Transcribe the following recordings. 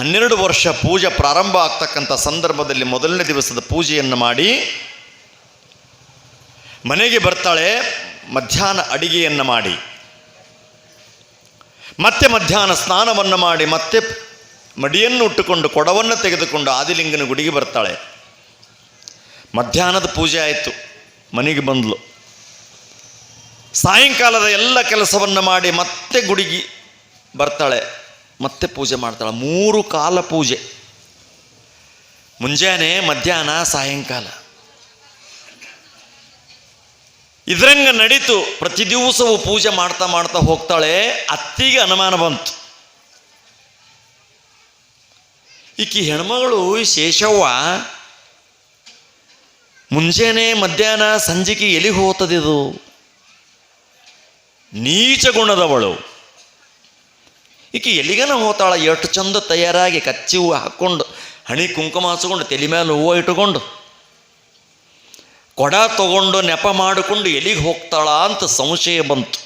ಹನ್ನೆರಡು ವರ್ಷ ಪೂಜೆ ಪ್ರಾರಂಭ ಆಗ್ತಕ್ಕಂಥ ಸಂದರ್ಭದಲ್ಲಿ ಮೊದಲನೇ ದಿವಸದ ಪೂಜೆಯನ್ನು ಮಾಡಿ ಮನೆಗೆ ಬರ್ತಾಳೆ, ಮಧ್ಯಾಹ್ನ ಅಡಿಗೆಯನ್ನು ಮಾಡಿ. ಮತ್ತೆ ಮಧ್ಯಾಹ್ನ ಸ್ನಾನವನ್ನು ಮಾಡಿ, ಮತ್ತೆ ಮಡಿಯನ್ನು ಉಟ್ಟುಕೊಂಡು ಕೊಡವನ್ನು ತೆಗೆದುಕೊಂಡು ಆದಿಲಿಂಗನ ಗುಡಿಗೆ ಬರ್ತಾಳೆ. ಮಧ್ಯಾಹ್ನದ ಪೂಜೆ ಆಯಿತು, ಮನೆಗೆ ಬಂದಳು ಸಾಯಂಕಾಲದ ಎಲ್ಲ ಕೆಲಸವನ್ನು ಮಾಡಿ ಮತ್ತೆ ಗುಡಿಗೆ ಬರ್ತಾಳೆ. ಮತ್ತೆ ಪೂಜೆ ಮಾಡ್ತಾಳೆ. ಮೂರು ಕಾಲ ಪೂಜೆ. ಮುಂಜಾನೆ, ಮಧ್ಯಾಹ್ನ, ಸಾಯಂಕಾಲ. ಇದ್ರಂಗ ನಡೀತು. ಪ್ರತಿ ದಿವಸವೂ ಪೂಜೆ ಮಾಡ್ತಾ ಮಾಡ್ತಾ ಹೋಗ್ತಾಳೆ. ಅತ್ತಿಗೆ ಅನುಮಾನ ಬಂತು. ಈಕಿ ಹೆಣ್ಮಗಳು ಶೇಷವ್ವ ಮುಂಜಾನೆ, ಮಧ್ಯಾಹ್ನ, ಸಂಜೆಗೆ ಎಲ್ಲಿ ಹೋಗ್ತದಿದು ನೀಚ ಗುಣದವಳು ಈಕೆ ಎಲ್ಲಿಗನ ಹೋತಾಳ, ಎಷ್ಟು ಚಂದ ತಯಾರಾಗಿ ಕಚ್ಚಿ ಹೂವು ಹಾಕ್ಕೊಂಡು, ಹಣಿ ಕುಂಕುಮ ಹಚ್ಕೊಂಡು, ತಲೆ ಮೇಲೆ ಹೂವು ಇಟ್ಟುಕೊಂಡು ಕೊಡ ತಗೊಂಡು ನೆಪ ಮಾಡಿಕೊಂಡು ಎಲ್ಲಿಗೆ ಹೋಗ್ತಾಳ ಅಂತ ಸಂಶಯ ಬಂತು.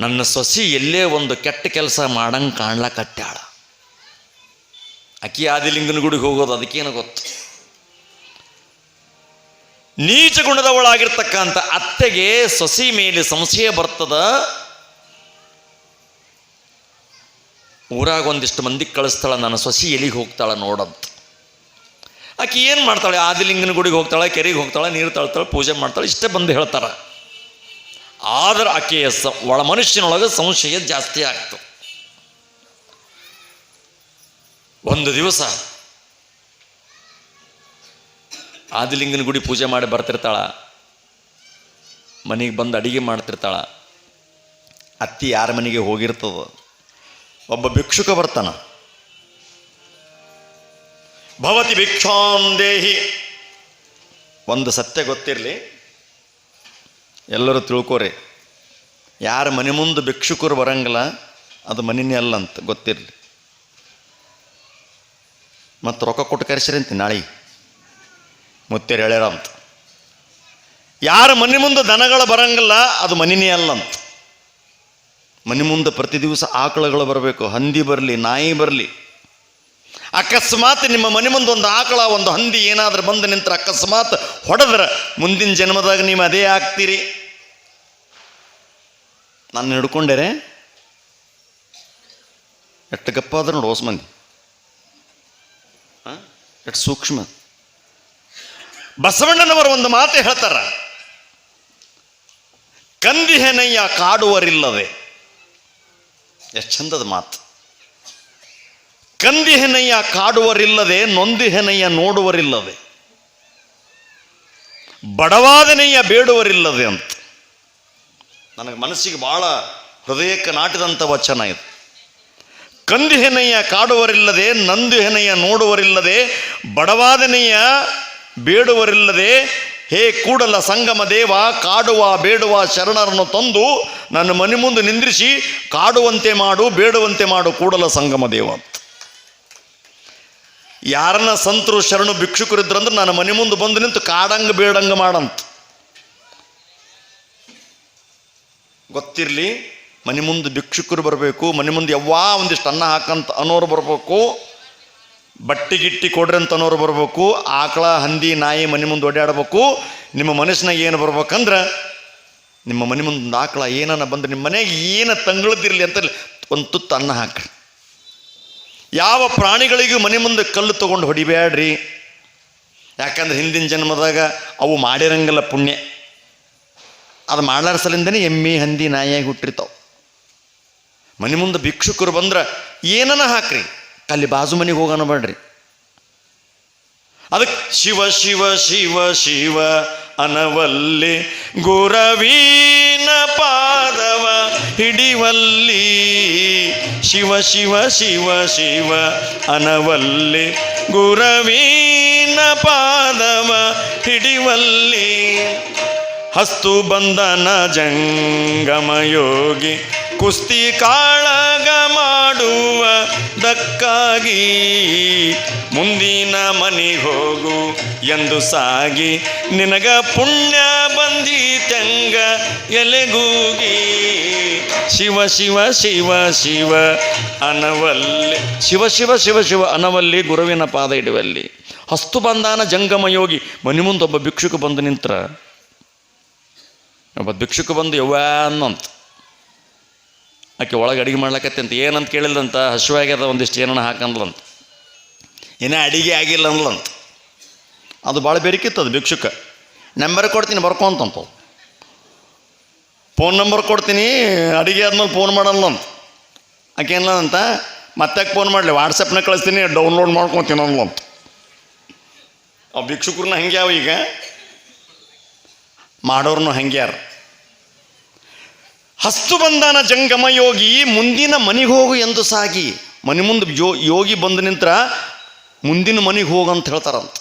ನನ್ನ ಸೊಸಿ ಎಲ್ಲೇ ಒಂದು ಕೆಟ್ಟ ಕೆಲಸ ಮಾಡಂಗೆ ಕಾಣ್ಲಕತ್ಯಾಳ ಅಕ್ಕಿ ಆದಿಲಿಂಗನ ಗುಡಿಗೆ ಹೋಗೋದು ಅದಕ್ಕೇನು ಗೊತ್ತು. ನೀಚ ಗುಣದವಳಾಗಿರ್ತಕ್ಕಂಥ ಅತ್ತೆಗೆ ಸೊಸಿ ಮೇಲೆ ಸಂಶಯ ಬರ್ತದ. ಊರಾಗ ಒಂದಿಷ್ಟು ಮಂದಿಗೆ ಕಳಿಸ್ತಾಳೆ, ನನ್ನ ಸೊಸಿ ಎಲ್ಲಿಗೆ ಹೋಗ್ತಾಳೆ ನೋಡಂತ. ಆಕೆ ಏನು ಮಾಡ್ತಾಳೆ? ಆದಿಲಿಂಗನ ಗುಡಿಗೆ ಹೋಗ್ತಾಳೆ, ಕೆರೆಗೆ ಹೋಗ್ತಾಳೆ, ನೀರು ತಳ್ತಾಳೆ, ಪೂಜೆ ಮಾಡ್ತಾಳೆ, ಇಷ್ಟೇ ಬಂದು ಹೇಳ್ತಾರೆ. ಆದ್ರೆ ಆಕೆಯ ಸ, ಒಳ ಮನುಷ್ಯನೊಳಗೆ ಸಂಶಯ ಜಾಸ್ತಿ ಆಗ್ತು ಒಂದು ದಿವಸ ಆದಿಲಿಂಗನ ಗುಡಿ ಪೂಜೆ ಮಾಡಿ ಬರ್ತಿರ್ತಾಳ, ಮನೆಗೆ ಬಂದು ಅಡಿಗೆ ಮಾಡ್ತಿರ್ತಾಳ. ಅತ್ತಿ ಯಾರ ಮನೆಗೆ ಹೋಗಿರ್ತದ? ಒಬ್ಬ ಭಿಕ್ಷುಕ ಬರ್ತಾನ. ಭವತಿ ಭಿಕ್ಷಾನ್ ದೇಹಿ. ಒಂದು ಸತ್ಯ ಗೊತ್ತಿರಲಿ. ಎಲ್ಲರೂ ತಿಳ್ಕೋರಿ. ಯಾರ ಮನೆ ಮುಂದೆ ಭಿಕ್ಷುಕರು ಬರಂಗಿಲ್ಲ, ಅದು ಮನಿನೇ ಅಲ್ಲ ಅಂತ ಗೊತ್ತಿರಲಿ. ಮತ್ತು ರೊಕ್ಕ ಕೊಟ್ಟು ಕರೆಸಿರಂತೆ ನಾಳೆ. ಮುತ್ತೇರು ಹೇಳ್ಯಾರ ಅಂತ. ಯಾರ ಮನೆ ಮುಂದೆ ದನಗಳು ಬರಂಗಿಲ್ಲ, ಅದು ಮನಿನೇ ಅಲ್ಲ ಅಂತ. ಮನೆ ಮುಂದೆ ಪ್ರತಿ ದಿವಸ ಆಕಳುಗಳು ಬರಬೇಕು, ಹಂದಿ ಬರಲಿ, ನಾಯಿ ಬರಲಿ. ಅಕಸ್ಮಾತ್ ನಿಮ್ಮ ಮನೆ ಮುಂದೆ ಒಂದು ಆಕಳ, ಒಂದು ಹಂದಿ ಏನಾದರೂ ಬಂದು ನಿಂತರ ಅಕಸ್ಮಾತ್ ಹೊಡೆದ್ರೆ ಮುಂದಿನ ಜನ್ಮದಾಗ ನೀವು ಅದೇ ಆಗ್ತೀರಿ. ನಾನು ಹಿಡ್ಕೊಂಡೇರೆ ಎಷ್ಟು ಗಪ್ಪಾದ್ರೆ ನೋಡಿ ಹೊಸ ಮಂದಿ. ಎಷ್ಟು ಸೂಕ್ಷ್ಮ. ಬಸವಣ್ಣನವರು ಒಂದು ಮಾತು ಹೇಳ್ತಾರ. ಕಂದಿಹೆನಯ್ಯ ಕಾಡುವರಿಲ್ಲದೆ ಎಷ್ಟು ಚಂದದ ಮಾತು. ಕಂದಿಹೆನಯ್ಯ ಕಾಡುವರಿಲ್ಲದೆ ನೊಂದಿಹೆನಯ್ಯ ನೋಡುವರಿಲ್ಲದೆ. ಬಡವಾದನೆಯ ಬೇಡುವರಿಲ್ಲದೆ ಅಂತ. ನನಗೆ ಮನಸ್ಸಿಗೆ ಭಾಳ ಹೃದಯಕ್ಕೆ ನಾಟಿದಂಥ ವಚನ ಇದು. ಕಂದಿಹೆನಯ್ಯ ಕಾಡುವರಿಲ್ಲದೆ ನಂದಿಹೆನಯ್ಯ ನೋಡುವರಿಲ್ಲದೆ ಬಡವಾದನೆಯ ಬೇಡುವರಿಲ್ಲದೆ ಹೇ ಕೂಡಲ ಸಂಗಮ ದೇವ, ಕಾಡುವ, ಬೇಡುವ ಶರಣರನ್ನು ತಂದು ನನ್ನ ಮನೆ ಮುಂದೆ ನಿಂದ್ರಿಸಿ, ಕಾಡುವಂತೆ ಮಾಡು, ಬೇಡುವಂತೆ ಮಾಡು ಕೂಡಲ ಸಂಗಮ ದೇವ. ಯಾರನ್ನ ಸಂತರು, ಶರಣು ಭಿಕ್ಷುಕರಿದ್ರಂದ್ರೆ ನನ್ನ ಮನೆ ಮುಂದೆ ಬಂದು ನಿಂತು ಕಾಡಂಗ, ಬೇಡಂಗ ಮಾಡಂತ. ಗೊತ್ತಿರಲಿ, ಮನೆ ಮುಂದೆ ಭಿಕ್ಷುಕರು ಬರಬೇಕು, ಮನೆ ಮುಂದೆ ಯಾವ ಒಂದಿಷ್ಟು ಅನ್ನ ಹಾಕಂತ ಅನ್ನೋರು ಬರಬೇಕು. ಬಟ್ಟಿ ಗಿಟ್ಟಿ ಕೊಡ್ರಿ ಅಂತನೋರು ಬರಬೇಕು, ಆಕಳ, ಹಂದಿ, ನಾಯಿ ಮನೆ ಮುಂದೆ ಓಡಾಡಬೇಕು, ನಿಮ್ಮ ಮನಸ್ಸಿನಾಗ ಏನು ಬರ್ಬೇಕಂದ್ರೆ, ನಿಮ್ಮ ಮನೆ ಮುಂದೆ ಆಕಳ ಏನನ್ನ ಬಂದು ನಿಮ್ಮ ಮನೆಗೆ ಏನು ತಂಗಳದಿರಲಿ ಅಂತ ಒಂದು ತುತ್ತು ಅನ್ನ ಹಾಕ್ರಿ. ಯಾವ ಪ್ರಾಣಿಗಳಿಗೂ ಮನೆ ಮುಂದೆ ಕಲ್ಲು ತೊಗೊಂಡು ಹೊಡಿಬೇಡ್ರಿ. ಯಾಕಂದ್ರೆ ಹಿಂದಿನ ಜನ್ಮದಾಗ ಅವು ಮಾಡಿರಂಗಿಲ್ಲ ಪುಣ್ಯ. ಅದು ಮಾಡಾರ ಸಲಿಂದನೇ ಎಮ್ಮೆ, ಹಂದಿ, ನಾಯಿಯಾಗಿ ಹುಟ್ಟಿರ್ತಾವೆ. ಮನೆ ಮುಂದೆ ಭಿಕ್ಷುಕರು ಬಂದ್ರೆ ಏನನ್ನ ಹಾಕ್ರಿ. ಅಲ್ಲಿ ಬಾಜು ಮನೆಗೆ ಹೋಗೋಣ ಬೇಡ್ರಿ. ಅದಕ್ಕೆ ಶಿವ ಶಿವ ಶಿವ ಶಿವ ಅನವಲ್ಲಿ ಗುರವೀನ ಪಾದವ ಹಿಡಿವಲ್ಲಿ. ಶಿವ ಶಿವ ಶಿವ ಶಿವ ಅನವಲ್ಲಿ ಗುರವೀನ ಪಾದವ ಹಿಡಿವಲ್ಲಿ. ಹಸ್ತು ಬಂಧನ ಜಂಗಮ ಯೋಗಿ ಕುಸ್ತಿ ಕಾಳಗ ಮಾಡುವ ದಕ್ಕಾಗಿ ಮುಂದಿನ ಮನೆಗೆ ಹೋಗು ಎಂದು ಸಾಗಿ, ನಿನಗ ಪುಣ್ಯ ಬಂದಿ ತೆಂಗ ಎಲೆಗೂಗಿ. ಶಿವ ಶಿವ ಶಿವ ಶಿವ, ಅನವಲ್ಲಿ. ಶಿವ ಶಿವ ಶಿವ ಶಿವ, ಅನವಲ್ಲಿ ಗುರುವಿನ ಪಾದ ಇಡುವಲ್ಲಿ. ಹಸ್ತು ಬಂದಾನ ಜಂಗಮ ಯೋಗಿ, ಮನೆ ಮುಂದೊಬ್ಬ ಭಿಕ್ಷುಕ ಬಂದು ನಿಂತ್ರ. ಒಬ್ಬ ಭಿಕ್ಷುಕ ಬಂದು ಯವ್ವ ಆಕೆ ಒಳಗೆ ಅಡುಗೆ ಅಂತ, ಏನಂತ ಕೇಳಿಲ್ಲಂತ ಹಸುವಾಗ್ಯದ ಒಂದಿಷ್ಟು ಏನನ್ನ ಹಾಕಂದ್ಲಂತ. ಏನೇ ಅಡಿಗೆ ಆಗಿಲ್ಲ ಅಂದ್ಲಂತ. ಅದು ಭಾಳ ಅದು ಭಿಕ್ಷುಕ. ನಂಬರ್ ಕೊಡ್ತೀನಿ, ಬರ್ಕೊಂತಂತ ಫೋನ್ ನಂಬರ್ ಕೊಡ್ತೀನಿ, ಅಡಿಗೆ ಆದ್ಮೇಲೆ ಫೋನ್ ಮಾಡಲ್ಲಂತ ಆಕೆ ಏನಂತ ಮತ್ತೆ ಫೋನ್ ಮಾಡಲಿ? ವಾಟ್ಸಪ್ನ ಕಳಿಸ್ತೀನಿ ಡೌನ್ಲೋಡ್ ಮಾಡ್ಕೊತೀನಿ ಅಂದ್ಲಂತ. ಆ ಭಿಕ್ಷುಕರನ್ನ ಹಂಗೆ ಈಗ. ಮಾಡೋರ್ನು ಹಂಗ್ಯಾರ. ಹಸ್ತು ಬಂದಾನ ಜಂಗಮ ಯೋಗಿ, ಮುಂದಿನ ಮನೆಗೆ ಹೋಗು ಎಂದು ಸಾಗಿ. ಮನೆ ಮುಂದೆ ಯೋ, ಯೋಗಿ ಬಂದು ನಿಂತ್ರ ಮುಂದಿನ ಮನೆಗೆ ಹೋಗು ಅಂತ ಹೇಳ್ತಾರಂತ.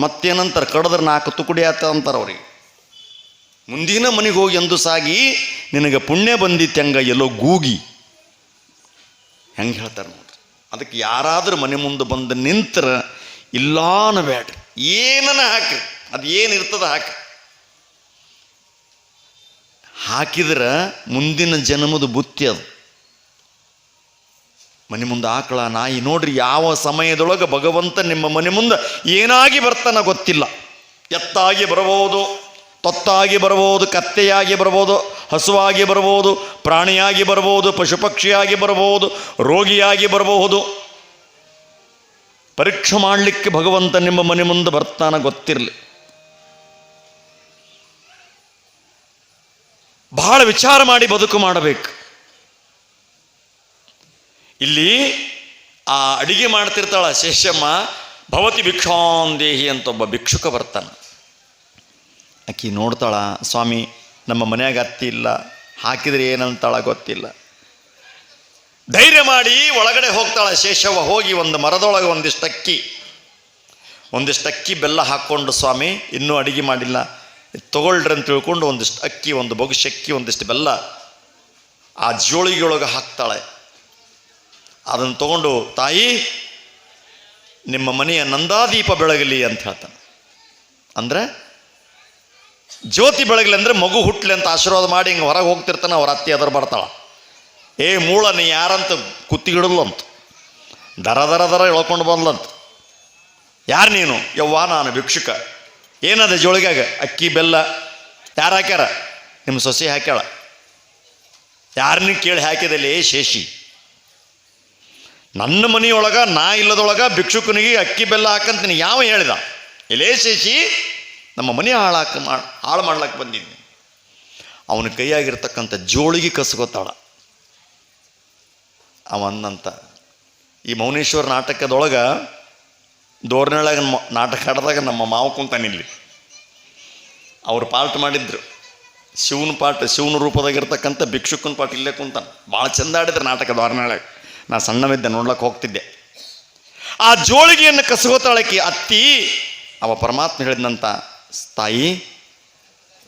ಮತ್ತೇನಂತಾರೆ? ಕಡದ್ರೆ ನಾಲ್ಕು ತುಕುಡಿ ಆತ ಅಂತಾರೆ ಅವ್ರಿಗೆ. ಮುಂದಿನ ಮನೆಗೆ ಹೋಗಿ ಎಂದು ಸಾಗಿ, ನಿನಗೆ ಪುಣ್ಯ ಬಂದಿತ್ತಂಗ ಎಲ್ಲೋ ಗೂಗಿ. ಹೆಂಗೆ ಹೇಳ್ತಾರೆ ನೋಡ್ರಿ. ಅದಕ್ಕೆ ಯಾರಾದರೂ ಮನೆ ಮುಂದೆ ಬಂದು ನಿಂತ್ರ ಇಲ್ಲಾನ ಬೇಡ್ರಿ ಏನನ ಹಾಕ್ರಿ. ಅದು ಏನಿರ್ತದ ಹಾಕ್ರಿ. ಹಾಕಿದ್ರೆ ಮುಂದಿನ ಜನ್ಮದ ಬುತ್ತಿ ಅದು. ಮನೆ ಮುಂದೆ ಆಕಳ ನಾಯಿ ನೋಡ್ರಿ ಯಾವ ಸಮಯದೊಳಗೆ ಭಗವಂತ ನಿಮ್ಮ ಮನೆ ಮುಂದೆ ಏನಾಗಿ ಬರ್ತಾನ ಗೊತ್ತಿಲ್ಲ. ಎತ್ತಾಗಿ ಬರಬಹುದು, ತೊತ್ತಾಗಿ ಬರಬಹುದು, ಕತ್ತೆಯಾಗಿ ಬರಬಹುದು, ಹಸುವಾಗಿ ಬರಬಹುದು, ಪ್ರಾಣಿಯಾಗಿ ಬರಬಹುದು, ಪಶುಪಕ್ಷಿಯಾಗಿ ಬರಬಹುದು, ರೋಗಿಯಾಗಿ ಬರಬಹುದು. ಪರೀಕ್ಷೆ ಮಾಡಲಿಕ್ಕೆ ಭಗವಂತ ನಿಮ್ಮ ಮನೆ ಮುಂದೆ ಬರ್ತಾನ ಗೊತ್ತಿರಲಿ. ಬಹಳ ವಿಚಾರ ಮಾಡಿ ಬದುಕು ಮಾಡಬೇಕು. ಇಲ್ಲಿ ಆ ಅಡಿಗೆ ಮಾಡ್ತಿರ್ತಾಳ ಶೇಷಮ್ಮ ಭವತಿ ಭಿಕ್ಷಾಂದೇಹಿ ಅಂತ ಒಬ್ಬ ಭಿಕ್ಷುಕ ಬರ್ತಾನೆ. ಆಕಿ ನೋಡ್ತಾಳ, ಸ್ವಾಮಿ, ನಮ್ಮ ಮನೆಯಾಗ ಅತ್ತಿ ಇಲ್ಲ, ಹಾಕಿದ್ರೆ ಏನಂತಾಳ ಗೊತ್ತಿಲ್ಲ. ಧೈರ್ಯ ಮಾಡಿ ಒಳಗಡೆ ಹೋಗ್ತಾಳ ಶೇಷವ್ವ ಹೋಗಿ ಒಂದು ಮರದೊಳಗೆ ಒಂದಿಷ್ಟು ಅಕ್ಕಿ ಒಂದಿಷ್ಟು ಅಕ್ಕಿ ಬೆಲ್ಲ ಹಾಕ್ಕೊಂಡು, ಸ್ವಾಮಿ, ಇನ್ನೂ ಅಡಿಗೆ ಮಾಡಿಲ್ಲ. ಅಂತ ತಿಳ್ಕೊಂಡು ಒಂದಿಷ್ಟು ಅಕ್ಕಿ, ಒಂದು ಬೊಗಸೆ ಅಕ್ಕಿ, ಒಂದಿಷ್ಟು ಬೆಲ್ಲ ಆ ಜೋಳಿಗೆಯೊಳಗೆ ಹಾಕ್ತಾಳೆ. ಅದನ್ನು ತಗೊಂಡು, ತಾಯಿ, ನಿಮ್ಮ ಮನೆಯ ನಂದಾದೀಪ ಬೆಳಗಲಿ ಅಂತ ಹೇಳ್ತಾನೆ. ಅಂದ್ರೆ, ಜ್ಯೋತಿ ಬೆಳಗಲಿ ಅಂದ್ರೆ ಮಗು ಹುಟ್ಲಿ ಅಂತ ಆಶೀರ್ವಾದ ಮಾಡಿ ಹಿಂಗೆ ಹೊರಗೆ ಹೋಗ್ತಿರ್ತಾನೆ, ಅವ್ರ ಅತ್ತಿ ಅದರ ಬರ್ತಾಳ. ಏ ಮೂಳ, ನೀ ಯಾರಂತ ಕುತ್ತಿಗಿಡಲ್ಲಂತ, ದರ ದರ ದರ ಎಳ್ಕೊಂಡು ಬಂದ್ಲಂತ. ಯಾರು ನೀನು? ಯವ್ವ, ನಾನು ಭಿಕ್ಷುಕ. ಏನದ ಜೋಳಿಗಾಗ? ಅಕ್ಕಿ, ಬೆಲ್ಲ. ಯಾರು ಹಾಕ್ಯಾರ? ನಿಮ್ಮ ಸೊಸೆ ಹಾಕ್ಯಾಳ. ಯಾರನ್ನ ಕೇಳಿ ಹಾಕಿದಲ್ಲಿ ಶೇಷಿ, ನನ್ನ ಮನೆಯೊಳಗ, ನಾ ಇಲ್ಲದೊಳಗ ಭಿಕ್ಷುಕನಿಗೆ ಅಕ್ಕಿ, ಬೆಲ್ಲ ಹಾಕಂತೀನಿ. ಯಾವ ಹೇಳಿದ? ಎಲೇ ಶೇಷಿ, ನಮ್ಮ ಮನೆ ಹಾಳಾಕ ಮಾ, ಹಾಳು ಮಾಡ್ಲಕ್ಕೆ ಬಂದಿದ್ದೀನಿ ಅವನ ಕೈಯಾಗಿರ್ತಕ್ಕಂಥ ಜೋಳಿಗೆ ಕಸ್ಕೋತಾಳ. ಅವನಂತ ಈ ಮೌನೇಶ್ವರ ನಾಟಕದೊಳಗ ದೋರ್ನೊಳಗ ನಾಟಕ ಆಡಿದಾಗ ನಮ್ಮ ಮಾವ ಕುಂತಾನಿಲ್ಲಿ ಅವ್ರು ಪಾಠ ಮಾಡಿದ್ರು. ಶಿವನ ಪಾಠ ಶಿವನ ರೂಪದಾಗಿರ್ತಕ್ಕಂಥ ಭಿಕ್ಷುಕನ ಪಾಠ ಇಲ್ಲೇ ಕುಂತಾನ. ಭಾಳ ಚಂದ ಆಡಿದ್ರು ನಾಟಕ ದೋರ್ನೊಳಗೆ ನಾ ಸಣ್ಣವಿದ್ದೆ ನೋಡ್ಲಕ್ಕೆ ಹೋಗ್ತಿದ್ದೆ. ಆ ಜೋಳಿಗೆಯನ್ನು ಕಸಗೋತಾಳಕಿ ಅತ್ತಿ, ಅವ ಪರಮಾತ್ಮ ಹೇಳಿದಂಥ ತಾಯಿ,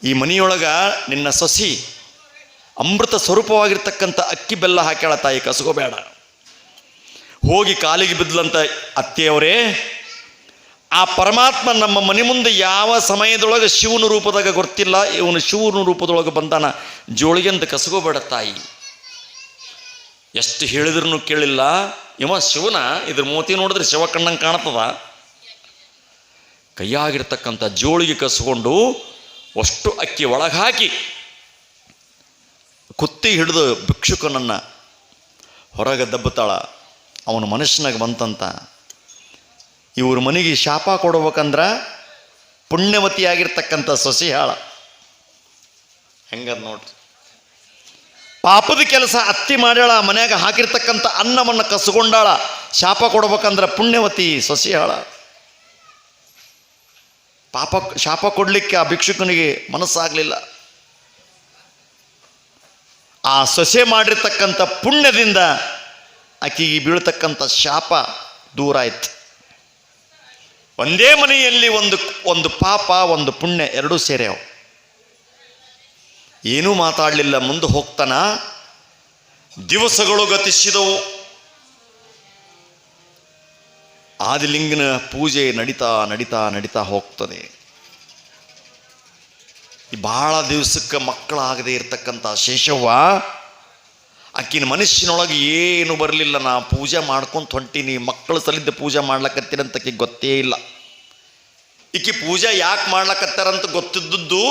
ಈ ಮನೆಯೊಳಗ ನಿನ್ನ ಸೊಸಿ ಅಮೃತ ಸ್ವರೂಪವಾಗಿರ್ತಕ್ಕಂಥ ಅಕ್ಕಿ ಬೆಲ್ಲ ಹಾಕ್ಯಾಳ ತಾಯಿ, ಕಸಗೋಬೇಡ. ಹೋಗಿ ಕಾಲಿಗೆ ಬಿದ್ದಲಂತ ಅತ್ತೆಯವರೇ ಆ ಪರಮಾತ್ಮ ನಮ್ಮ ಮನೆ ಮುಂದೆ ಯಾವ ಸಮಯದೊಳಗೆ ಶಿವನ ರೂಪದಾಗ ಗೊತ್ತಿಲ್ಲ, ಇವನು ಶಿವನ ರೂಪದೊಳಗೆ ಬಂದಾನ, ಜೋಳಿಗೆ ಅಂತ ಕಸಗೋಬೇಡ ತಾಯಿ. ಎಷ್ಟು ಹೇಳಿದ್ರೂ ಕೇಳಿಲ್ಲ. ಇವ ಶಿವನ, ಇದ್ರ ಮೂತಿ ನೋಡಿದ್ರೆ ಶಿವ ಕಣ್ಣಂಗೆ ಕಾಣ್ತದ. ಕೈಯಾಗಿರ್ತಕ್ಕಂಥ ಜೋಳಿಗೆ ಕಸ್ಕೊಂಡು ಅಷ್ಟು ಅಕ್ಕಿ ಒಳಗೆ ಹಾಕಿ ಕುತ್ತಿ ಹಿಡಿದು ಭಿಕ್ಷುಕನನ್ನು ಹೊರಗೆ ದಬ್ಬತಾಳ ಅವನ ಮನುಷ್ಯನಾಗ ಬಂತಂತ. ಇವ್ರ ಮನೆಗೆ ಶಾಪ ಕೊಡ್ಬೇಕಂದ್ರೆ ಪುಣ್ಯವತಿಯಾಗಿರ್ತಕ್ಕಂಥ ಸೊಸಿ ಹಾಳ. ಹೆಂಗದ ನೋಡ್ರಿ. ಪಾಪದ ಕೆಲಸ ಅತ್ತಿ ಮಾಡ್ಯಾಳ, ಮನ್ಯಾಗ ಹಾಕಿರ್ತಕ್ಕಂಥ ಅನ್ನವನ್ನು ಕಸ್ಕೊಂಡಾಳ, ಶಾಪ ಕೊಡ್ಬೇಕಂದ್ರೆ ಪುಣ್ಯವತಿ ಸೊಸಿ ಹಾಳ. ಪಾಪ ಶಾಪ ಕೊಡಲಿಕ್ಕೆ ಆ ಭಿಕ್ಷುಕನಿಗೆ ಮನಸ್ಸಾಗಲಿಲ್ಲ. ಆ ಸೊಸೆ ಮಾಡಿರ್ತಕ್ಕಂಥ ಪುಣ್ಯದಿಂದ ಆಕೆಗೆ ಬೀಳ್ತಕ್ಕಂಥ ಶಾಪ ದೂರ ಆಯ್ತು. ಒಂದೇ ಮನೆಯಲ್ಲಿ ಒಂದು ಒಂದು ಪಾಪ, ಒಂದು ಪುಣ್ಯ, ಎರಡೂ ಸೇರ್ಯಾವ ಏನೂ ಮಾತಾಡಲಿಲ್ಲ, ಮುಂದೆ ಹೋಗ್ತಾನ. ದಿವಸಗಳು ಗತಿಸಿದವು. ಆದಿಲಿಂಗನ ಪೂಜೆ ನಡೀತಾ ನಡೀತಾ ನಡೀತಾ ಹೋಗ್ತದೆ. ಬಹಳ ದಿವಸಕ್ಕೆ ಮಕ್ಕಳಾಗದೇ ಇರತಕ್ಕಂಥ ಶೇಷವ್ವ ಆಕಿನ ಮನುಷ್ಯನೊಳಗೆ ಏನು ಬರಲಿಲ್ಲ, ನಾ ಪೂಜೆ ಮಾಡ್ಕೊಂತ ಹೊಂಟೀನಿ, ಮಕ್ಕಳು ಸಲಿದ್ದ ಪೂಜೆ ಮಾಡ್ಲಕತ್ತೀರಂತ ಆಕೆ ಗೊತ್ತೇ ಇಲ್ಲ. ಈಕಿ ಪೂಜೆ ಯಾಕೆ ಮಾಡ್ಲಕತ್ತಾರಂತ ಗೊತ್ತಿದ್ದದ್ದು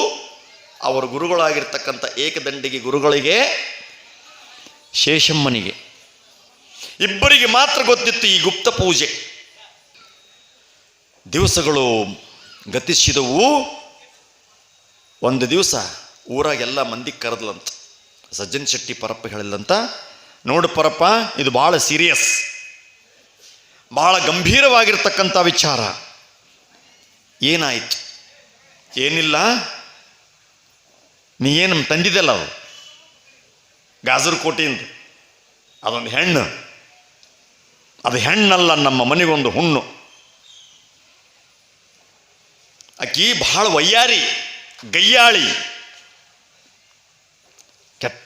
ಅವರ ಗುರುಗಳಾಗಿರ್ತಕ್ಕಂಥ ಏಕದಂಡಿಗೆ ಗುರುಗಳಿಗೆ, ಶೇಷಮ್ಮನಿಗೆ. ಇಬ್ಬರಿಗೆ ಮಾತ್ರ ಗೊತ್ತಿತ್ತು ಈ ಗುಪ್ತ ಪೂಜೆ. ದಿವಸಗಳು ಗತಿಸಿದವು. ಒಂದು ದಿವಸ ಊರಾಗೆಲ್ಲ ಮಂದಿ ಕರೆದ್ಲಂತ. ಸಜ್ಜನ್ ಶೆಟ್ಟಿ ಪರಪ್ಪ ಹೇಳಿಲ್ಲಂತ ನೋಡು ಪರಪ್ಪ, ಇದು ಭಾಳ ಸೀರಿಯಸ್ ಭಾಳ ಗಂಭೀರವಾಗಿರ್ತಕ್ಕಂಥ ವಿಚಾರ. ಏನಾಯಿತು? ಏನಿಲ್ಲ? ನೀ ಏನು ತಂದಿದ್ದಲ್ಲ ಅದು? ಗಾಜರ್ ಕೋಟೆಯಿಂದ? ಅದೊಂದು ಹೆಣ್ಣು. ಅದು ಹೆಣ್ಣಲ್ಲ ನಮ್ಮ ಮನೆಗೊಂದು ಹುಣ್ಣು. ಅಕ್ಕಿ ಬಹಳ ವಯ್ಯಾರಿ, ಗಯ್ಯಾಳಿ.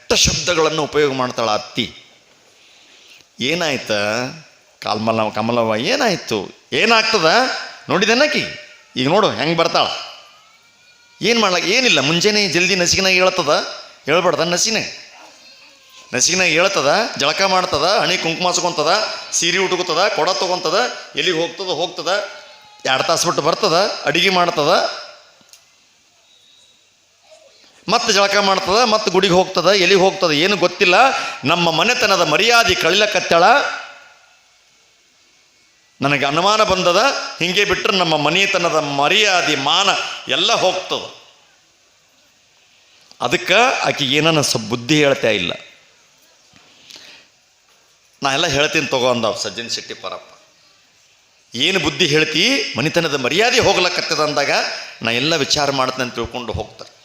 ಕೆಟ್ಟ ಶಬ್ದಗಳನ್ನು ಉಪಯೋಗ ಮಾಡ್ತಾಳೆ ಅತ್ತಿ. ಏನಾಯ್ತ? ಕಾಲ್ಮಲ, ಕಮಲವ್ವ, ಏನಾಯ್ತು? ಏನಾಗ್ತದ? ನೋಡಿದೆನಕಿ ಈಗ ನೋಡು, ಹೆಂಗೆ ಬರ್ತಾಳ? ಏನು ಮಾಡ್ಲಾ? ಏನಿಲ್ಲ, ಮುಂಜಾನೆ ಜಲ್ದಿ ನಸಿಗಿನಾಗ ಹೇಳ್ತದ? ಹೇಳ್ಬಾರ್ದ ನಸಿನೆ? ನಸಿಗಿನಾಗ ಹೇಳ್ತದ? ಜಳಕ ಮಾಡ್ತದ? ಹಣಿ ಕುಂಕುಮ ಹಚ್ಕೊಂತದ? ಸೀರೆ ಉಟ್ಕೋತದ? ಕೊಡ ತೊಗೊಂತದ? ಎಲ್ಲಿಗೆ ಹೋಗ್ತದ? ಹೋಗ್ತದ? ಎರಡು ತಾಸು ಬಿಟ್ಟು ಬರ್ತದ? ಅಡುಗೆ ಮಾಡ್ತದ? ಮತ್ತೆ ಜಳಕ ಮಾಡ್ತದ, ಮತ್ತೆ ಗುಡಿಗೆ ಹೋಗ್ತದ, ಎಲ್ಲಿಗೆ ಹೋಗ್ತದ ಏನು ಗೊತ್ತಿಲ್ಲ. ನಮ್ಮ ಮನೆತನದ ಮರ್ಯಾದೆ ಕಳಿಲಕತ್ತಳ ನನಗೆ ಅನುಮಾನ ಬಂದದ, ಹಿಂಗೆ ಬಿಟ್ಟರೆ ನಮ್ಮ ಮನೆತನದ ಮರ್ಯಾದೆ ಮಾನ ಎಲ್ಲ ಹೋಗ್ತದ. ಅದಕ್ಕೆ ಆಕೆ ಏನನ್ನ ಸ ಬುದ್ಧಿ ಹೇಳ್ತಾ ಇಲ್ಲ. ನಾ ಎಲ್ಲ ಹೇಳ್ತೀನಿ ತಗೋ ಅಂದ ಸಜ್ಜನ್ ಶೆಟ್ಟಿ ಪರಪ್ಪ. ಏನು ಬುದ್ಧಿ ಹೇಳ್ತಿ, ಮನೆತನದ ಮರ್ಯಾದೆ ಹೋಗ್ಲಕ್ಕತ್ತದ ಅಂದಾಗ ನಾ ಎಲ್ಲ ವಿಚಾರ ಮಾಡ್ತೇನೆ ಅಂತ ತಿಳ್ಕೊಂಡು ಹೋಗ್ತಾರೆ.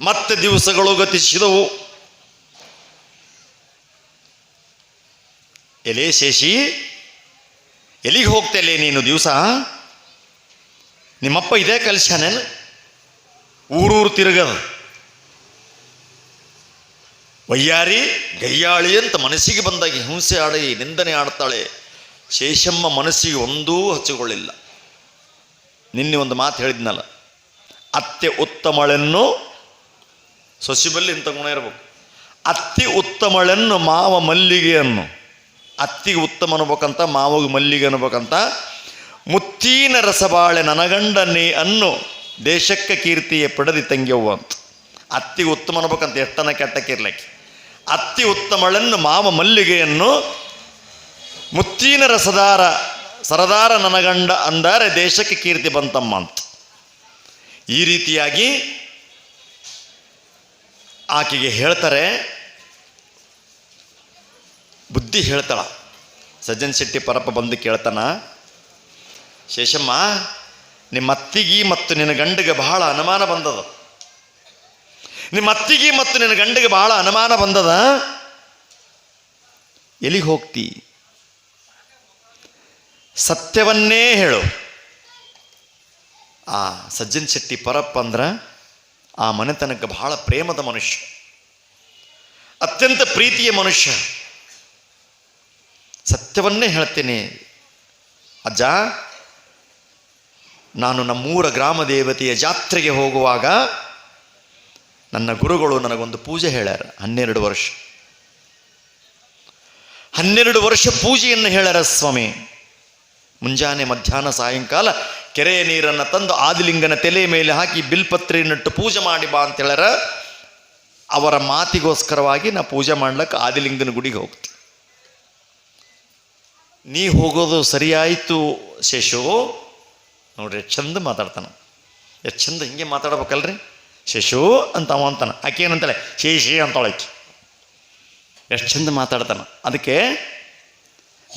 ಮತ್ತೆ ದಿವಸಗಳು ಗತಿಸಿದವು. ಎಲೆ ಶೇಷಿ, ಎಲ್ಲಿಗೆ ಹೋಗ್ತೇಲೆ ನೀನು ದಿವಸ? ನಿಮ್ಮಪ್ಪ ಇದೇ ಕಲಿಸ್ಯಾನೇನು ಊರೂರು ತಿರುಗದ. ವಯ್ಯಾರಿ ಗಯ್ಯಾಳಿ ಅಂತ ಮನಸ್ಸಿಗೆ ಬಂದಾಗ ಹಿಂಸೆ ಆಡಿ ನಿಂದನೆ ಆಡ್ತಾಳೆ. ಶೇಷಮ್ಮ ಮನಸ್ಸಿಗೆ ಒಂದೂ ಹಚ್ಚಿಕೊಳ್ಳಿಲ್ಲ. ನಿನ್ನೆ ಒಂದು ಮಾತು ಹೇಳಿದ್ನಲ್ಲ, ಅತ್ತೆ ಉತ್ತಮಳೆನ್ನು ಸೊಸಿಬಲ್ಲಿ ಇಂಥ ಗುಣ ಇರಬೇಕು. ಅತ್ತಿ ಉತ್ತಮಳೆನ್ನು ಮಾವ ಮಲ್ಲಿಗೆಯನ್ನು ಅತ್ತಿಗೆ ಉತ್ತಮ ಅನ್ಬೇಕಂತ ಮಾವಗೆ ಮಲ್ಲಿಗೆ ಅನ್ಬೇಕಂತ ಮುತ್ತೀನ ರಸಬಾಳೆ ನನಗಂಡನೇ ಅನ್ನು ದೇಶಕ್ಕೆ ಕೀರ್ತಿಯ ಪಡೆದಿ ತಂಗ್ಯವ್ವ. ಅಂತ ಅತ್ತಿಗೆ ಉತ್ತಮ ಅನ್ಬೇಕಂತ ಎಷ್ಟನ ಕೆಟ್ಟಕ್ಕಿರ್ಲಿಕ್ಕೆ. ಅತ್ತಿ ಉತ್ತಮಳೆನ್ನು ಮಾವ ಮಲ್ಲಿಗೆಯನ್ನು ಮುತ್ತೀನ ರಸದಾರ, ಸರದಾರ ನನಗಂಡ ಅಂದರೆ ದೇಶಕ್ಕೆ ಕೀರ್ತಿ ಬಂತಮ್ಮ ಅಂತ. ಈ ರೀತಿಯಾಗಿ ಆಕೆಗೆ ಹೇಳ್ತಾರೆ, ಬುದ್ಧಿ ಹೇಳ್ತಾಳ. ಸಜ್ಜನ್ ಶೆಟ್ಟಿ ಪರಪ್ಪ ಬಂದು ಕೇಳ್ತಾನ, ಶೇಷಮ್ಮ, ನಿಮ್ಮ ಅತ್ತಿಗೆ ಮತ್ತು ನಿನ್ನ ಗಂಡಿಗೆ ಬಹಳ ಅನುಮಾನ ಬಂದದ. ನಿಮ್ಮ ಅತ್ತಿಗೆ ಮತ್ತು ನಿನ್ನ ಗಂಡಿಗೆ ಬಹಳ ಅನುಮಾನ ಬಂದದ. ಎಲ್ಲಿಗೆ ಹೋಗ್ತಿ? ಸತ್ಯವನ್ನೇ ಹೇಳು. ಆ ಸಜ್ಜನ್ ಶೆಟ್ಟಿ ಪರಪ್ಪ ಅಂದ್ರ ಆ ಮನೆತನಕ್ಕೆ ಬಹಳ ಪ್ರೇಮದ ಮನುಷ್ಯ, ಅತ್ಯಂತ ಪ್ರೀತಿಯ ಮನುಷ್ಯ. ಸತ್ಯವನ್ನೇ ಹೇಳ್ತೇನೆ, ಅಜ್ಜ, ನಾನು ನಮ್ಮೂರ ಗ್ರಾಮ ದೇವತೆಯ ಜಾತ್ರೆಗೆ ಹೋಗುವಾಗ ನನ್ನ ಗುರುಗಳು ನನಗೊಂದು ಪೂಜೆ ಹೇಳ್ಯಾರ, ಹನ್ನೆರಡು ವರ್ಷ. ಹನ್ನೆರಡು ವರ್ಷ ಪೂಜೆಯನ್ನು ಹೇಳ್ಯಾರ ಸ್ವಾಮಿ. ಮುಂಜಾನೆ ಮಧ್ಯಾಹ್ನ ಸಾಯಂಕಾಲ ಕೆರೆಯ ನೀರನ್ನು ತಂದು ಆದಿಲಿಂಗನ ತಲೆ ಮೇಲೆ ಹಾಕಿ ಬಿಲ್ಪತ್ರಿ ನಟ್ಟು ಪೂಜೆ ಮಾಡಿ ಬಾ ಅಂತ ಹೇಳ್ಯಾರ. ಅವರ ಮಾತಿಗೋಸ್ಕರವಾಗಿ ನಾ ಪೂಜೆ ಮಾಡ್ಲಿಕ್ಕೆ ಆದಿಲಿಂಗನ ಗುಡಿಗೆ ಹೋಗ್ತೀನಿ ನೀ ಹೋಗೋದು ಸರಿಯಾಯಿತು ಶೇಷು. ನೋಡ್ರಿ ಚಂದ ಮಾತಾಡ್ತಾನ. ಎಷ್ಟು ಚಂದ ಹಿಂಗೆ ಮಾತಾಡ್ಬೇಕಲ್ರಿ. ಶೇಷು ಅಂತ ಅವ ಅಂತಾನ. ಆಕೆ ಏನಂತಾಳೆ ಶೇಷಿ ಅಂತಾಳೆ ಆಕಿ. ಎಷ್ಟು ಚಂದ ಮಾತಾಡ್ತಾನ. ಅದಕ್ಕೆ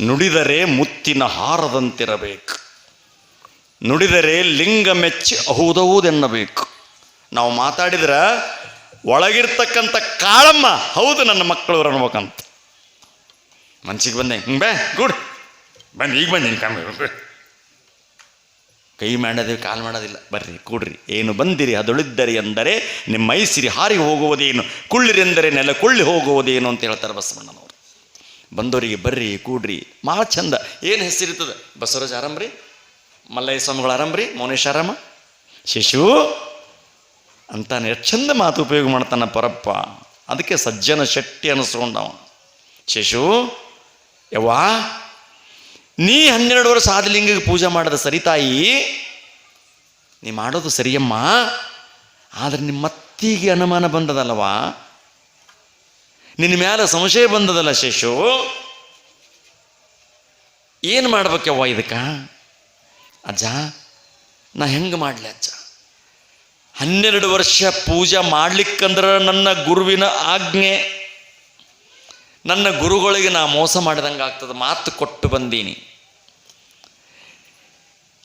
ನುಡಿದರೆ ಮುತ್ತಿನ ಹಾರದಂತಿರಬೇಕು. ನುಡಿದರೆ ಲಿಂಗ ಮೆಚ್ಚಿ ಹೌದೌದೆನ್ನಬೇಕು ನಾವು ಮಾತಾಡಿದ್ರೆ ಒಳಗಿರ್ತಕ್ಕಂಥ ಕಾಳಮ್ಮ ಹೌದು ನನ್ನ ಮಕ್ಕಳು ಅನ್ಬೇಕಂತ ಮನ್ಸಿಗೆ ಬಂದೆ ಹಿಂಗೆ ಬೇ, ಗುಡ್. ಬಂದು ಈಗ ಬಂದೀನಿ ಕಮ್ಮಿ ಕೈ ಮಾಡೋದಿಲ್ಲ ಕಾಲು ಮಾಡೋದಿಲ್ಲ. ಬರ್ರಿ, ಕೂಡ್ರಿ. ಏನು ಬಂದಿರಿ, ಅದೊಳಿದ್ದರಿ ಎಂದರೆ ನಿಮ್ಮ ಮೈಸಿರಿ ಹಾರಿ ಹೋಗುವುದೇನು? ಕುಳ್ಳಿರೆಂದರೆ ನೆಲ ಕುಳ್ಳಿ ಹೋಗುವುದೇನು ಅಂತ ಹೇಳ್ತಾರೆ ಬಸವಣ್ಣನವರು. ಬಂದವರಿಗೆ ಬರ್ರಿ, ಕೂಡ್ರಿ. ಭಾಳ ಚಂದ. ಏನು ಹೆಸರಿರ್ತದೆ? ಬಸವರಾಜ ಆರಂಭ್ರಿ ಮಲ್ಲಯ್ಯ ಸ್ವಾಮಿಗಳು ಆರಾಮ ಶಿಶು ಅಂತಾನೆ ಚಂದ ಮಾತು ಉಪಯೋಗ ಮಾಡ್ತಾನೆ ಪರಪ್ಪ. ಅದಕ್ಕೆ ಸಜ್ಜನ ಶೆಟ್ಟಿ ಅನಿಸ್ಕೊಂಡವ ಶಿಶು, ಯವ್ವಾ, ನೀ ಹನ್ನೆರಡು ವರ್ಷ ಆದಿಲಿಂಗಿಗೆ ಪೂಜೆ ಮಾಡಿದ ಸರಿ ತಾಯಿ, ನೀ ಮಾಡೋದು ಸರಿಯಮ್ಮ. ಆದರೆ ನಿಮ್ಮ ಮತ್ತಿಗೆ ಅನುಮಾನ ಬಂದದಲ್ವಾ ನಿನ್ನ ಮ್ಯಾಲ ಸಂಶಯ ಬಂದದಲ್ಲ ಶಿಶು. ಏನು ಮಾಡ್ಬೇಕವ್ವ ಇದಕ್ಕೆ? ಅಜ್ಜ, ನಾ ಹೆಂಗೆ ಮಾಡಲಿ ಅಜ್ಜ? ಹನ್ನೆರಡು ವರ್ಷ ಪೂಜೆ ಮಾಡ್ಲಿಕ್ಕಂದ್ರೆ ನನ್ನ ಗುರುವಿನ ಆಜ್ಞೆ, ನನ್ನ ಗುರುಗಳಿಗೆ ನಾ ಮೋಸ ಮಾಡಿದಂಗೆ ಆಗ್ತದೆ, ಮಾತು ಕೊಟ್ಟು ಬಂದೀನಿ.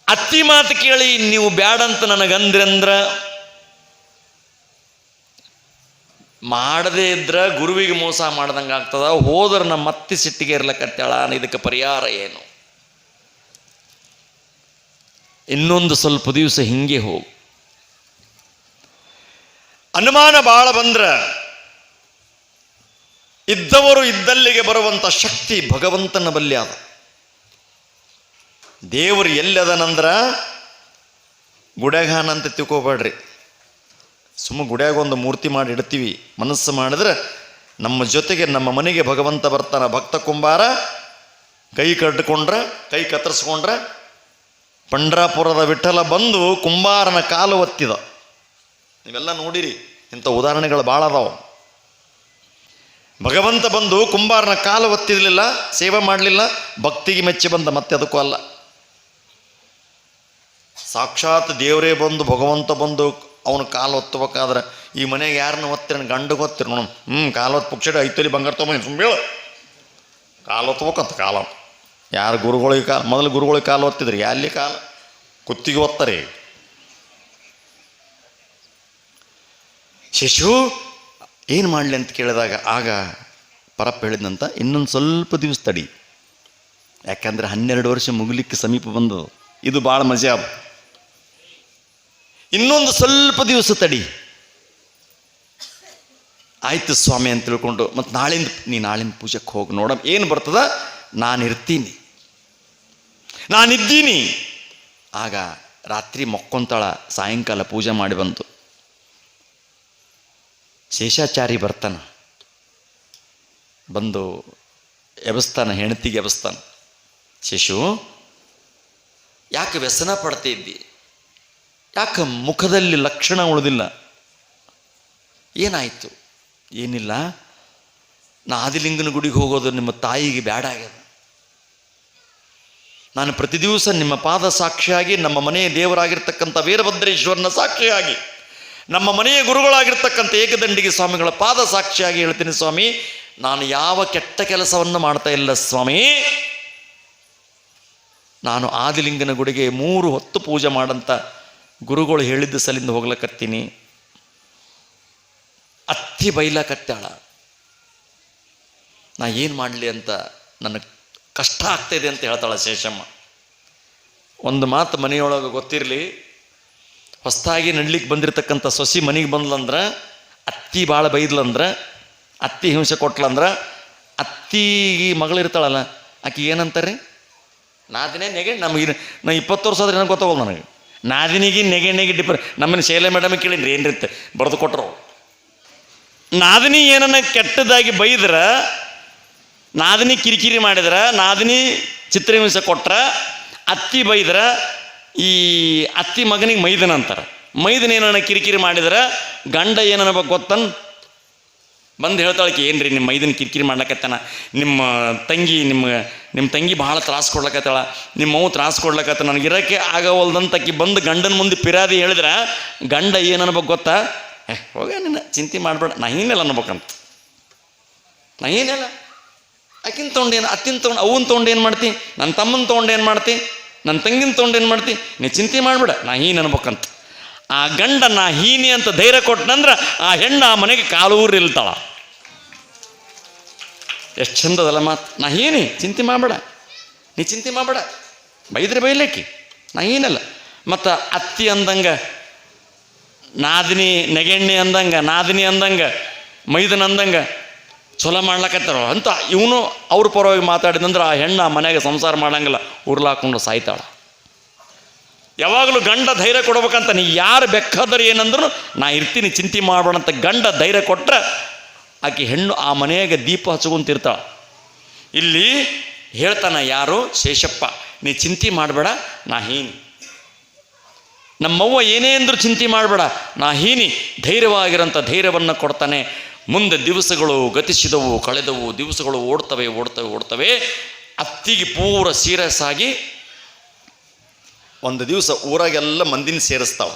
ಅತ್ತಿ ಮಾತು ಕೇಳಿ, ನೀವು ಬ್ಯಾಡಂತ ನನಗಂದ್ರಿ ಅಂದ್ರ ಮಾಡದೇ ಇದ್ರ ಗುರುವಿಗೆ ಮೋಸ ಮಾಡ್ದಂಗೆ ಆಗ್ತದ, ಹೋದ್ರೆ ನಮ್ಮ ಅತ್ತಿ ಸಿಟ್ಟಿಗೆ ಇರ್ಲಕತ್ತಾಳ, ಇದಕ್ಕೆ ಪರಿಹಾರ ಏನು? ಇನ್ನೊಂದು ಸ್ವಲ್ಪ ದಿವಸ ಹಿಂಗೆ ಹೋಗು. ಅನುಮಾನ ಭಾಳ ಬಂದ್ರ ಇದ್ದವರು ಇದ್ದಲ್ಲಿಗೆ ಬರುವಂಥ ಶಕ್ತಿ ಭಗವಂತನ ಬಲ್ಲಿ ಅದ. ದೇವರು ಎಲ್ಲದನಂದ್ರ ಗುಡ್ಯಾಗಾನ ಅಂತ ತಿಳ್ಕೊಬೇಡ್ರಿ. ಸುಮ್ಮ ಗುಡ್ಯಾಗ ಒಂದು ಮೂರ್ತಿ ಮಾಡಿ ಇಡ್ತೀವಿ, ಮನಸ್ಸು ಮಾಡಿದ್ರೆ ನಮ್ಮ ಜೊತೆಗೆ ನಮ್ಮ ಮನೆಗೆ ಭಗವಂತ ಬರ್ತಾನ, ಭಕ್ತ ಕುಂಬಾರ, ಕೈ ಕಟ್ಕೊಂಡ್ರ ಕೈ ಕತ್ತರಿಸ್ಕೊಂಡ್ರ ಪಂಡ್ರಾಪುರದ ವಿಠಲ ಬಂದು ಕುಂಬಾರನ ಕಾಲು ಒತ್ತಿದ. ನೀವೆಲ್ಲ ನೋಡಿರಿ, ಇಂಥ ಉದಾಹರಣೆಗಳು ಭಾಳ ಅದಾವ. ಭಗವಂತ ಬಂದು ಕುಂಬಾರನ ಕಾಲು ಒತ್ತಿರಲಿಲ್ಲ, ಸೇವೆ ಮಾಡಲಿಲ್ಲ, ಭಕ್ತಿಗೆ ಮೆಚ್ಚಿ ಬಂದ, ಮತ್ತೆ ಅದಕ್ಕೂ ಅಲ್ಲ. ಸಾಕ್ಷಾತ್ ದೇವರೇ ಬಂದು, ಭಗವಂತ ಬಂದು ಅವನು ಕಾಲು ಒತ್ತಬೇಕಾದ್ರೆ, ಈ ಮನೆಗೆ ಯಾರನ್ನ ಒತ್ತಿರ ಗಂಡಗೆ ಗೊತ್ತಿರ ನೋಡೋಣ ಹ್ಞೂ ಕಾಲು ಒತ್ತು ಪುಕ್ಷಡಿ, ಐತಲಿ ಬಂಗಾರ ತೊಗೊಂಡು ಸುಮ್ಮನೆ ಕಾಲು ಒತ್ಬೇಕಂತ ಕಾಲ. ಯಾರು ಗುರುಗಳಿಗೆ ಕಾಲು, ಮೊದಲು ಗುರುಗಳಿಗೆ ಕಾಲು ಒತ್ತಿದ್ರಿ ಎಲ್ಲಿ ಕಾಲು? ಕುತ್ತಿಗೆ ಒತ್ತರಿ ಶಿಶು ಏನು ಮಾಡಲಿ ಅಂತ ಕೇಳಿದಾಗ, ಆಗ ಪರಪ್ಪ ಹೇಳಿದಂತ ಇನ್ನೊಂದು ಸ್ವಲ್ಪ ದಿವಸ ತಡಿ. ಯಾಕಂದರೆ ಹನ್ನೆರಡು ವರ್ಷ ಮುಗಿಲಿಕ್ಕೆ ಸಮೀಪ ಬಂದು ಇದು ಭಾಳ ಮಜಾ ಇನ್ನೊಂದು ಸ್ವಲ್ಪ ದಿವಸ ತಡಿ. ಆಯ್ತು ಸ್ವಾಮಿ ಅಂತ ತಿಳ್ಕೊಂಡು ಮತ್ತು ನಾಳಿಂದ, ನೀ ನಾಳಿನ ಪೂಜೆಗೆ ಹೋಗಿ ನೋಡಮ್, ಏನು ಬರ್ತದ? ನಾನು ಇರ್ತೀನಿ ನಾನಿದ್ದೀನಿ. ಆಗ ರಾತ್ರಿ ಮೊಕ್ಕೊಂತಾಳ, ಸಾಯಂಕಾಲ ಪೂಜೆ ಮಾಡಿ ಬಂತು. ಶೇಷಾಚಾರಿ ಬರ್ತಾನ. ಬಂದು ಎಬಸ್ತಾನ, ಹೆಣತಿಗೆ ಎಬಸ್ತಾನ. ಶಿಶು ಯಾಕೆ ವ್ಯಸನ ಪಡ್ತಾ ಇದ್ದಿ? ಯಾಕೆ ಮುಖದಲ್ಲಿ ಲಕ್ಷಣ ಉಳಿದಿಲ್ಲ? ಏನಾಯಿತು? ಏನಿಲ್ಲ. ನಾ ಆದಿಲಿಂಗನ ಗುಡಿಗೆ ಹೋಗೋದು ನಿಮ್ಮ ತಾಯಿಗೆ ಬೇಡ ಆಗ್ಯದ. ನಾನು ಪ್ರತಿ ದಿವಸ ನಿಮ್ಮ ಪಾದ ಸಾಕ್ಷಿಯಾಗಿ, ನಮ್ಮ ಮನೆಯ ದೇವರಾಗಿರ್ತಕ್ಕಂಥ ವೀರಭದ್ರೇಶ್ವರನ ಸಾಕ್ಷಿಯಾಗಿ, ನಮ್ಮ ಮನೆಯ ಗುರುಗಳಾಗಿರ್ತಕ್ಕಂಥ ಏಕದಂಡಿಗೆ ಸ್ವಾಮಿಗಳ ಪಾದ ಸಾಕ್ಷಿಯಾಗಿ ಹೇಳ್ತೀನಿ ಸ್ವಾಮಿ. ನಾನು ಯಾವ ಕೆಟ್ಟ ಕೆಲಸವನ್ನು ಮಾಡ್ತಾ ಇಲ್ಲ ಸ್ವಾಮಿ. ನಾನು ಆದಿಲಿಂಗನ ಗುಡಿಗೆ ಮೂರು ಹೊತ್ತು ಪೂಜೆ ಮಾಡಂತ ಗುರುಗಳು ಹೇಳಿದ್ದ ಸಲಿಂದ ಹೋಗ್ಲಕತ್ತೀನಿ. ಅತ್ತಿ ಬೈಲಕತ್ತಾಳ. ನಾ ಏನು ಮಾಡಲಿ ಅಂತ ನನಗೆ ಕಷ್ಟ ಆಗ್ತಾಯಿದೆ ಅಂತ ಹೇಳ್ತಾಳೆ ಶೇಷಮ್ಮ. ಒಂದು ಮಾತು ಮನೆಯೊಳಗೆ ಗೊತ್ತಿರಲಿ ಹೊಸದಾಗಿ ನಡ್ಲಿಕ್ಕೆ ಬಂದಿರತಕ್ಕಂಥ ಸೊಸಿ ಮನೆಗೆ ಬಂದ್ಲಂದ್ರೆ, ಅತ್ತಿ ಭಾಳ ಬೈದ್ಲಂದ್ರೆ, ಅತ್ತಿ ಹಿಂಸೆ ಕೊಟ್ಲಂದ್ರೆ, ಅತ್ತಿಗೆ ಮಗಳಿರ್ತಾಳಲ್ಲ ಆಕೆ ಏನಂತಾರೆ? ನಾದಿನೇ ನೆಗೆ, ನಮಗೆ ನಾ ಇಪ್ಪತ್ತು ವರ್ಷ ಆದ್ರೆ ನನಗೆ ಗೊತ್ತಾಗೋದು ನನಗೆ. ನಾದಿನಿಗೆ ನೆಗೆ ನೆಗೆ ಡಿಫರ್ ನಮ್ಮನ್ನು ಶೈಲೆ ಮೇಡಮ್ ಕೇಳಿದ್ರೆ ಏನಿರುತ್ತೆ ಬರೆದು ಕೊಟ್ಟರು ನಾದಿನಿ ಏನನ್ನ ಕೆಟ್ಟದಾಗಿ ಬೈದ್ರ ನಾದಿನಿ ಕಿರಿಕಿರಿ ಮಾಡಿದ್ರೆ, ನಾದಿನಿ ಚಿತ್ರಹಿಂಸೆ ಕೊಟ್ರ, ಅತ್ತಿ ಬೈದ್ರೆ, ಈ ಅತ್ತಿ ಮಗನಿಗೆ ಮೈದನ ಅಂತಾರೆ. ಮೈದನ ಏನನ್ನ ಕಿರಿಕಿರಿ ಮಾಡಿದ್ರೆ, ಗಂಡ ಏನನ್ನ ಗೊತ್ತನ್? ಬಂದು ಹೇಳ್ತಾಳಕ್ಕೆ ಏನ್ರಿ ನಿಮ್ಮ ಮೈದನ ಕಿರಿಕಿರಿ ಮಾಡ್ಲಕತ್ತಾನ? ನಿಮ್ಮ ತಂಗಿ ನಿಮ್ಮ ನಿಮ್ಮ ತಂಗಿ ಭಾಳ ತ್ರಾಸು ಕೊಡ್ಲಕತ್ತಾಳ, ನಿಮ್ಮ ಅವು ತ್ರಾಸ ಕೊಡ್ಲಕತ್ತ ನನಗೆ ಇರೋಕ್ಕೆ ಆಗವಲ್ದಂತ ಆಕಿ ಬಂದು ಗಂಡನ ಮುಂದೆ ಪಿರಾದಿ ಹೇಳಿದ್ರೆ, ಗಂಡ ಏನು ಗೊತ್ತಾ? ಏ, ಹೋಗ ನಿನ್ನ ಚಿಂತೆ ಮಾಡಬೇಡ, ನಾ ಏನಿಲ್ಲ ಅನ್ಬೇಕಂತ ನಾ ಏನಿಲ್ಲ ಆಕಿನ ತೊಗೊಂಡೇನು ಅತ್ತಿನ ತೊಗೊಂಡು ಅವನ್ ತೊಗೊಂಡು ಏನು ಮಾಡ್ತಿ? ನನ್ನ ತಮ್ಮನ ತೊಗೊಂಡೇನು ಏನು ಮಾಡ್ತಿ? ನನ್ನ ತಂಗಿನ ತೊಗೊಂಡು ಏನು ಮಾಡ್ತಿ? ನೀ ಚಿಂತೆ ಮಾಡಿಬಿಡ, ನಾ ಹೀನ್ ಅನ್ಬೇಕಂತ. ಆ ಗಂಡ ನಾ ಹೀನಿ ಅಂತ ಧೈರ್ಯ ಕೊಟ್ಟನಂದ್ರೆ ಆ ಹೆಣ್ಣು ಆ ಮನೆಗೆ ಕಾಲೂರು ಇಲ್ತಾಳ. ಎಷ್ಟು ಚಂದದಲ್ಲ ಮಾತು. ನಾ ಹೀನಿ, ಚಿಂತೆ ಮಾಡಬೇಡ. ನೀ ಚಿಂತೆ ಮಾಡಬೇಡ. ಬೈದ್ರೆ ಬೈಲೇಕಿ. ನಾ ಏನಲ್ಲ ಮತ್ತು ಅತ್ತಿ ಅಂದಂಗೆ, ನಾದಿನಿ ನೆಗೆಣ್ಣೆ ಅಂದಂಗೆ, ನಾದಿನಿ ಅಂದಂಗೆ, ಮೈದನ್ ಅಂದಂಗೆ ಚಲೋ ಮಾಡ್ಲಕತ್ತಾರ. ಅಂತ ಇವನು ಅವ್ರ ಪರವಾಗಿ ಮಾತಾಡಿದಂದ್ರೆ ಆ ಹೆಣ್ಣು ಮನೆಗೆ ಸಂಸಾರ ಮಾಡಂಗಿಲ್ಲ ಉರ್ಲಾಕೊಂಡು ಸಾಯ್ತಾಳ. ಯಾವಾಗಲೂ ಗಂಡ ಧೈರ್ಯ ಕೊಡ್ಬೇಕಂತ ನೀ ಯಾರು ಬೇಕಾದ್ರೆ ಏನಂದ್ರು ನಾ ಇರ್ತೀನಿ, ಚಿಂತೆ ಮಾಡಬೇಡ ಅಂತ ಗಂಡ ಧೈರ್ಯ ಕೊಟ್ಟರೆ ಆಕೆ ಹೆಣ್ಣು ಆ ಮನೆಗೆ ದೀಪ ಹಚ್ಕೊಂತಿರ್ತಾಳ. ಇಲ್ಲಿ ಹೇಳ್ತಾನ ಯಾರು? ಶೇಷಪ್ಪ, ನೀ ಚಿಂತೆ ಮಾಡಬೇಡ, ನಾ ಹೀನಿ. ನಮ್ಮವ್ವ ಏನೇ ಅಂದರೂ ಚಿಂತೆ ಮಾಡಬೇಡ, ನಾ ಹೀನಿ. ಧೈರ್ಯವಾಗಿರೋಂಥ ಧೈರ್ಯವನ್ನು ಕೊಡ್ತಾನೆ. ಮುಂದೆ ದಿವಸಗಳು ಗತಿಸಿದವು, ಕಳೆದವು, ದಿವಸಗಳು ಓಡ್ತವೆ ಓಡ್ತವೆ ಓಡ್ತವೆ. ಅತ್ತಿಗೆ ಪೂರ ಸೀರಿಯಸ್ ಆಗಿ ಒಂದು ದಿವಸ ಊರಾಗೆಲ್ಲ ಮಂದಿನ ಸೇರಿಸ್ತಾವ.